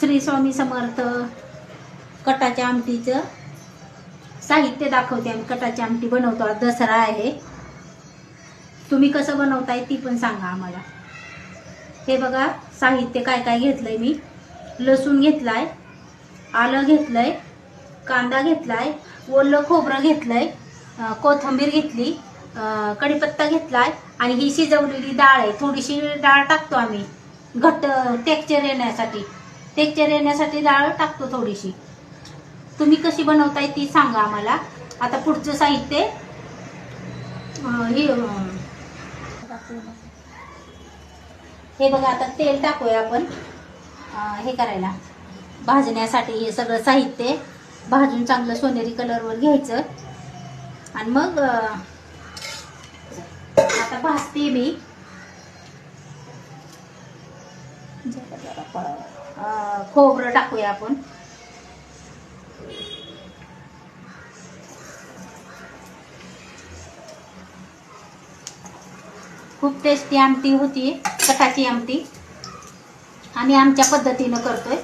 श्री स्वामी समर्थ कटाच्या आमटीचं साहित्य दाखवते आम्ही. कटाची आमटी बनवतो. आज दसरा आहे. तुम्ही कसं बनवताय ती पण सांगा आम्हाला. हे बघा साहित्य काय काय घेतलंय मी. लसूण घेतलाय आलं घेतलंय कांदा घेतलाय ओलं खोबरं घेतलंय आहे कोथिंबीर घेतली कढीपत्ता घेतला घेतलाय आणि ही शिजवलेली डाळ आहे. थोडीशी डाळ टाकतो आम्ही. घट्ट टेक्चर येण्यासाठी. टेक्चर येण्यासाठी डाळ टाकतो थोडीशी. तुम्ही कशी बनवताय ती सांगा आम्हाला. आता पुढचं साहित्य हे बघा आता तेल टाकूया आपण. हे करायला. भाजण्यासाठी हे सगळं साहित्य भाजून चांगलं सोनेरी कलरवर घ्यायचं. आणि मग आता भाजते मी. खोबरं टाकूया आपण. खूप टेस्टी आमटी होती कटाची आमटी. आम्ही आमच्या पद्धतीनं करतोय.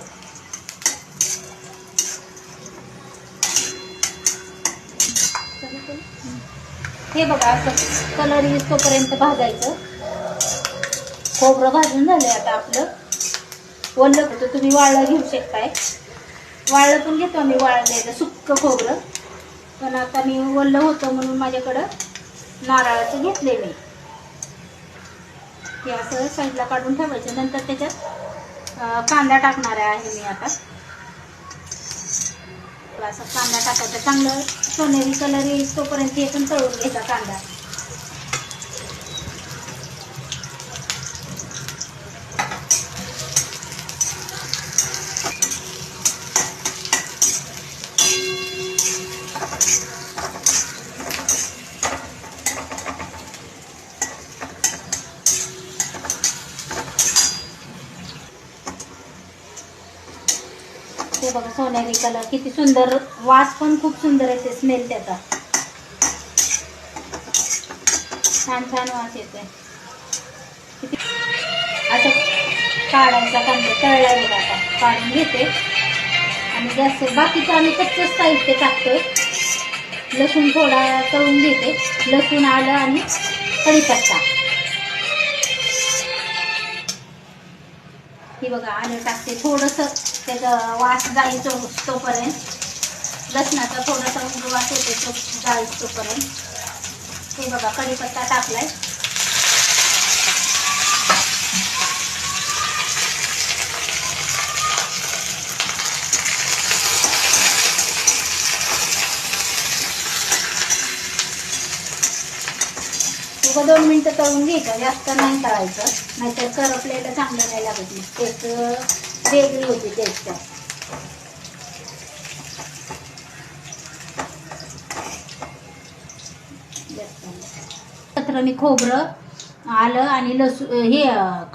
हे बघा असं कलर येतोपर्यंत भाजायचं. खोबरं भाजून झालंय आता आपलं. ओलं होतं तुम्ही वाळलं घेऊ शकताय. वाळलं पण घेतो आम्ही वाळलेलं सुक्क खोबरं. पण आता मी ओलं होतं म्हणून माझ्याकडं नारळाचं घेतले मी. हे असं साईडला काढून ठेवायचं. नंतर त्याच्यात कांदा टाकणार आहे मी आता. असं कांदा टाकायचा. चांगलं सोनेरी कलर येईल तोपर्यंत हे पण तळून घ्यायचा कांदा. ते बघा सोनेरी कलर किती सुंदर वास पण खूप सुंदर येते स्मेल त्याचा. छान छान वास येतोय. किती असं काढायचा कांदा तळला गेला आता काढून घेते. आणि जास्त बाकीचं आम्ही कच्चंच साहित्य टाकतोय. लसूण थोडा तळून घेते. लसूण आलं आणि कढीपत्ता. हे बघा आलं टाकते थोडंसं. त्याचा वास जाईल तो तोपर्यंत. लसणाचा थोडासा उंग वास येते तो जाईल तोपर्यंत. हे बघा कढीपत्ता टाकलाय. दोन मिनिटं तळून घ्यायचं जास्त नाही तळायचं. नाहीतर करपलेलं चांगलं नाही लागत नाही टेस्ट वेगळी होती टेस्ट एकत्र मी खोबरं आलं आणि लसूण हे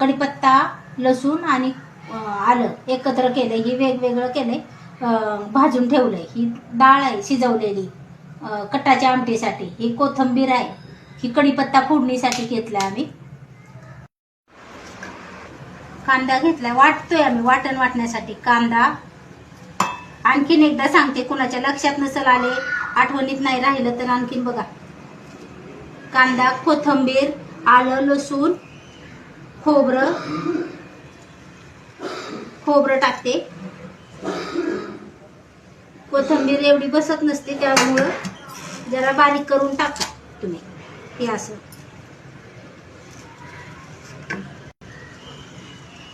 कडीपत्ता कढीपत्ता लसूण आणि आलं एकत्र केलं ही वेगवेगळं केलंय. भाजून ठेवलंय. ही डाळ आहे शिजवलेली कटाच्या आमटीसाठी. ही कोथंबीर आहे. ही कढीपत्ता फोडणीसाठी घेतला आम्ही. कांदा घेतलाय वाटतोय आम्ही वाटण वाटण्यासाठी कांदा. आणखीन एकदा सांगते कुणाच्या लक्षात नसेल आले आठवणीत नाही राहिलं तर आणखीन बघा. कांदा कोथंबीर आलं लसूण खोबरं. खोबरं टाकते. कोथंबीर एवढी बसत नसते त्यामुळं जरा बारीक करून टाका तुम्ही. हे असं.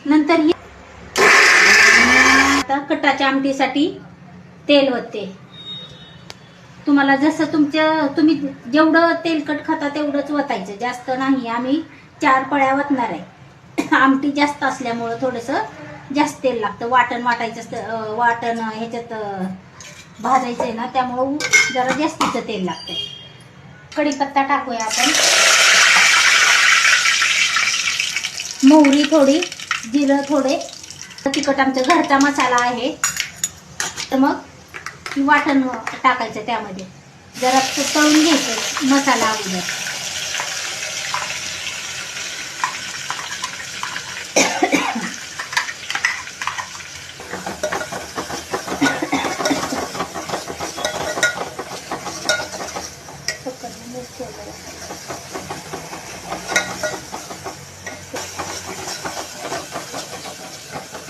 नंतर ही आता कटाच्या आमटीसाठी तेल होते. तुम्हाला जसं तुमच्या तुम्ही जेवढं तेलकट खाता तेवढंच वतायचं. जास्त नाही. आम्ही चार पळ्या वतणार आहे. आमटी जास्त असल्यामुळं थोडंसं जास्त तेल लागतं. वाटण वाटायचं असतं. वाटण ह्याच्यात भाजायचं आहे ना त्यामुळं जरा जास्तीचं तेल लागतंय. कढीपत्ता टाकूया आपण. मोहरी थोडी जिरं थोडे. तिखट आमचा घरचा मसाला आहे. तर मग वाटण टाकायचं त्यामध्ये. जरा तळून घ्यायचं मसाला अगोदर.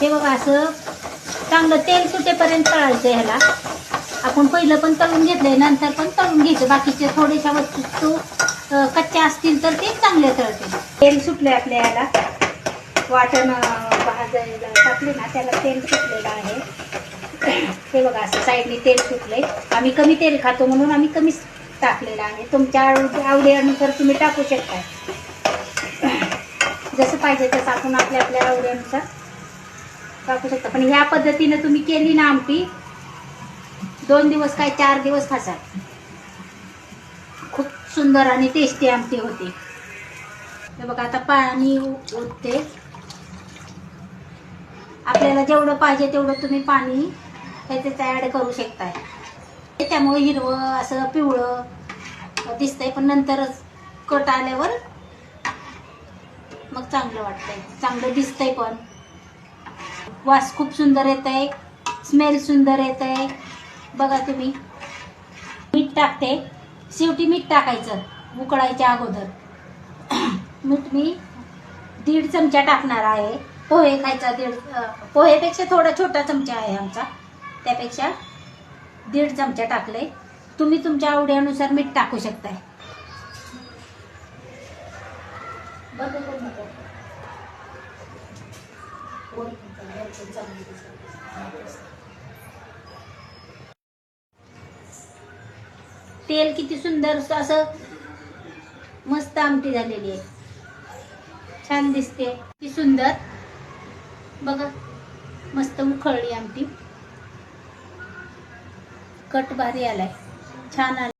हे बघा असं चांगलं तेल सुटेपर्यंत तळायचं ह्याला. आपण पहिलं पण तळून घेतलंय नंतर पण तळून घ्यायचं. बाकीचे थोड्याशा वस्तू कच्च्या असतील तर ते चांगले तळते. तेल सुटले आपल्या ह्याला. वाटण अं, भाजायला टाकले ना त्याला तेल सुटलेलं आहे. ते बघा असं साईडने तेल सुटले आम्ही कमी तेल खातो म्हणून आम्ही कमीच टाकलेलं आहे. तुमच्या आवडी आवडीनुसार तुम्ही टाकू शकता. जसं पाहिजे तसं आपण आपल्या आपल्या आवडीनुसार टाकू शकता. पण ह्या पद्धतीनं तुम्ही केली ना आमटी दोन दिवस काय चार दिवस खासाल. खूप सुंदर आणि टेस्टी आमटी होते. हे बघा आता पाणी ओतते. आपल्याला जेवढं पाहिजे तेवढं तुम्ही पाणी ह्याच्यात ॲड करू शकताय. त्यामुळे हिरवं असं पिवळं दिसतंय पण नंतरच कट आल्यावर मग चांगलं वाटतंय. चांगलं दिसतंय पण. वास खूप सुंदर येत आहे स्मेल सुंदर येत आहे बघा तुम्ही. मीठ टाकते. शेवटी मीठ टाकायचं. उकळायच्या अगोदर. मीठ मी दीड चमचा टाकणार आहे. पोहे खायचा दीड पोहेपेक्षा थोडा छोटा चमचा आहे आमचा. त्यापेक्षा दीड चमचा टाकले. तुम्ही तुमच्या आवडीनुसार मीठ टाकू शकताय. बघ तेल किती सुंदर असं मस्त आमटी झालेली आहे. छान दिसते. किती सुंदर. बघा मस्त उखळली आमटी. कट भारी आलाय. छान आला.